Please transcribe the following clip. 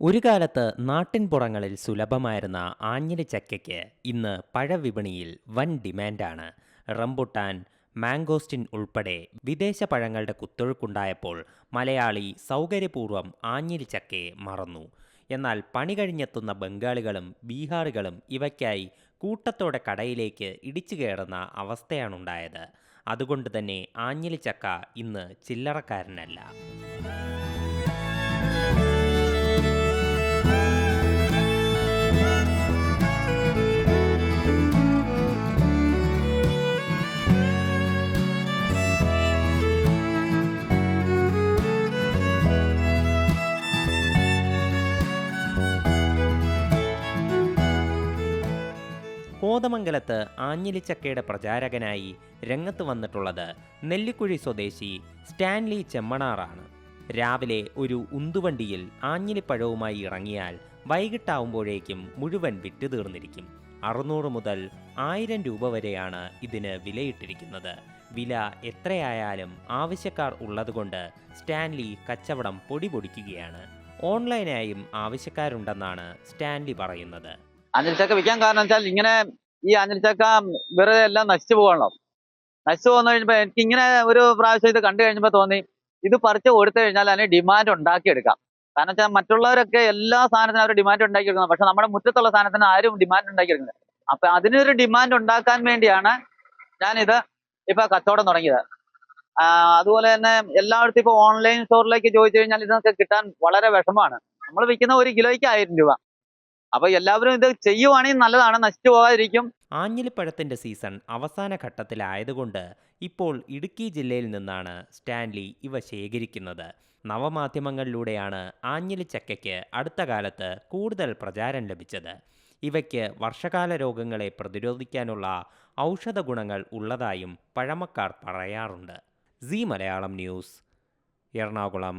ഒരു കാലത്ത് നാട്ടിൻപുറങ്ങളിൽ സുലഭമായിരുന്ന ആഞ്ഞിലി ചക്കയ്ക്ക് ഇന്ന് പഴവിപണിയിൽ വൻ ഡിമാൻഡാണ്. റംബുട്ടാൻ മാംഗോസ്റ്റിൻ ഉൾപ്പെടെ വിദേശ പഴങ്ങളുടെ കുത്തൊഴുക്കുണ്ടായപ്പോൾ മലയാളി സൗകര്യപൂർവം ആഞ്ഞിലി ചക്കയെ മറന്നു. എന്നാൽ പണി കഴിഞ്ഞെത്തുന്ന ബംഗാളികളും ബീഹാറുകളും ഇവയ്ക്കായി കൂട്ടത്തോടെ കടയിലേക്ക് ഇടിച്ചു കയറുന്ന അവസ്ഥയാണുണ്ടായത്. അതുകൊണ്ട് തന്നെ ആഞ്ഞിലി ചക്ക ഇന്ന് ചില്ലറക്കാരനല്ല. കോതമംഗലത്ത് ആഞ്ഞിലിച്ചക്കയുടെ പ്രചാരകനായി രംഗത്ത് വന്നിട്ടുള്ളത് നെല്ലിക്കുഴി സ്വദേശി സ്റ്റാൻലി ചെമ്മണാറാണ്. രാവിലെ ഒരു ഉന്തുവണ്ടിയിൽ ആഞ്ഞിലിപ്പഴവുമായി ഇറങ്ങിയാൽ വൈകിട്ടാവുമ്പോഴേക്കും മുഴുവൻ വിറ്റ് തീർന്നിരിക്കും അറുന്നൂറ് മുതൽ ആയിരം രൂപ വരെയാണ് ഇതിന് വിലയിട്ടിരിക്കുന്നത്. വില എത്രയായാലും ആവശ്യക്കാർ ഉള്ളതുകൊണ്ട് സ്റ്റാൻലി കച്ചവടം പൊടി ഓൺലൈനായും ആവശ്യക്കാരുണ്ടെന്നാണ് സ്റ്റാൻലി പറയുന്നത്. അഞ്ഞിലിച്ചക്ക വിൽക്കാൻ കാരണം വെച്ചാൽ ഇങ്ങനെ ഈ അനിൽച്ചക്ക വെറുതെ എല്ലാം നശിച്ചു പോകണല്ലോ നശിച്ചു പോകുന്ന കഴിഞ്ഞപ്പോ എനിക്ക് ഇങ്ങനെ ഒരു പ്രാവശ്യം ഇത് കണ്ടു കഴിഞ്ഞപ്പോ തോന്നി ഇത് പറിച്ച് കൊടുത്തു കഴിഞ്ഞാൽ അതിന് ഡിമാൻഡ് ഉണ്ടാക്കിയെടുക്കാം. കാരണം വെച്ചാൽ മറ്റുള്ളവരൊക്കെ എല്ലാ സാധനത്തിനും അവർ ഡിമാൻഡ് ഉണ്ടാക്കിയെടുക്കുന്നത് പക്ഷെ നമ്മുടെ മുറ്റത്തുള്ള സാധനത്തിന് ആരും ഡിമാൻഡ് ഉണ്ടാക്കിയെടുക്കുന്നത് അപ്പൊ അതിനൊരു ഡിമാൻഡ് ഉണ്ടാക്കാൻ വേണ്ടിയാണ് ഞാനിത് ഇപ്പൊ കച്ചവടം തുടങ്ങിയത്. അതുപോലെ തന്നെ എല്ലായിടത്തും ഇപ്പൊ ഓൺലൈൻ സ്റ്റോറിലേക്ക് ചോദിച്ചു കഴിഞ്ഞാൽ ഇതൊക്കെ കിട്ടാൻ വളരെ വിഷമാണ് നമ്മൾ വിൽക്കുന്ന ഒരു കിലോയ്ക്ക് ആയിരം രൂപ. അപ്പൊ എല്ലാവരും ഇത് ചെയ്യുവാണെങ്കിൽ നല്ലതാണ് നശിച്ചു പോകാതിരിക്കും. ആഞ്ഞിലിപ്പഴത്തിന്റെ സീസൺ അവസാന ഘട്ടത്തിലായതുകൊണ്ട് ഇപ്പോൾ ഇടുക്കി ജില്ലയിൽ നിന്നാണ് സ്റ്റാൻലി ഇവ ശേഖരിക്കുന്നത്. നവമാധ്യമങ്ങളിലൂടെയാണ് ആഞ്ഞിലി ആഞ്ഞിലിച്ചക്കയ്ക്ക് അടുത്ത കാലത്ത് കൂടുതൽ പ്രചാരം ലഭിച്ചത്. ഇവയ്ക്ക് വർഷകാല രോഗങ്ങളെ പ്രതിരോധിക്കാനുള്ള ഔഷധ ഗുണങ്ങൾ ഉള്ളതായും പഴമക്കാർ പറയാറുണ്ട്. C Malayalam news Ernakulam.